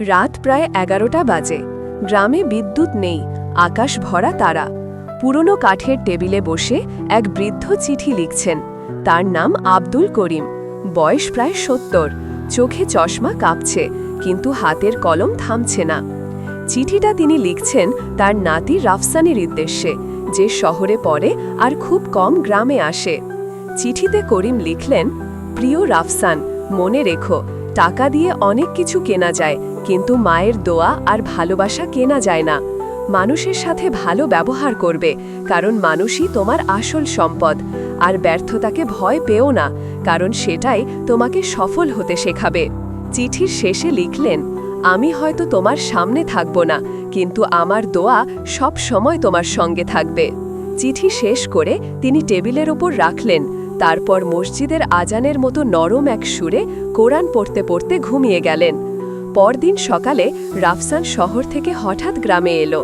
রাত প্রায় এগারোটা বাজে। গ্রামে বিদ্যুৎ নেই, আকাশ ভরা তারা। পুরনো কাঠের টেবিলে বসে এক বৃদ্ধ চিঠি লিখছেন। তার নাম আব্দুল করিম। বয়স প্রায় সত্তর। চোখে চশমা কাঁপছে, কিন্তু হাতের কলম থামছে না। চিঠিটা তিনি লিখছেন তার নাতি রাফসানের উদ্দেশ্যে, যে শহরে পড়ে আর খুব কম গ্রামে আসে। চিঠিতে করিম লিখলেন, প্রিয় রাফসান, মনে রেখো টাকা দিয়ে অনেক কিছু কেনা যায়, কিন্তু মায়ের দোয়া আর ভালোবাসা কেনা যায় না। মানুষের সাথে ভালো ব্যবহার করবে, কারণ মানুষই তোমার আসল সম্পদ। আর ব্যর্থতাকে ভয় পেও না, কারণ সেটাই তোমাকে সফল হতে শেখাবে। চিঠির শেষে লিখলেন, আমি হয়তো তোমার সামনে থাকব না, কিন্তু আমার দোয়া সব সময় তোমার সঙ্গে থাকবে। চিঠি শেষ করে তিনি টেবিলের ওপর রাখলেন তারপর মসজিদের আজানের মতো নরম এক সুরে কোরআন পড়তে পড়তে ঘুমিয়ে গেলেন। পরদিন সকালে রাফসান শহর থেকে হঠাৎ গ্রামে এলো।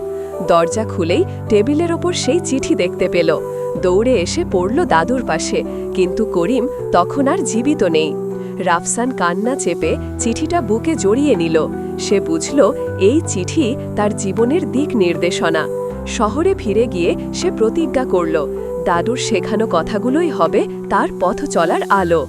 দরজা খুলেই টেবিলের ওপর সেই চিঠি দেখতে পেল। দৌড়ে এসে পড়ল দাদুর পাশে, কিন্তু করিম তখন আর জীবিত নেই। রাফসান কান্না চেপে চিঠিটা বুকে জড়িয়ে নিল। সে বুঝল এই চিঠি তার জীবনের দিক নির্দেশনা। শহরে ফিরে গিয়ে সে প্রতিজ্ঞা করল দাদুর শেখানো কথাগুলোই হবে তার পথ চলার আলো।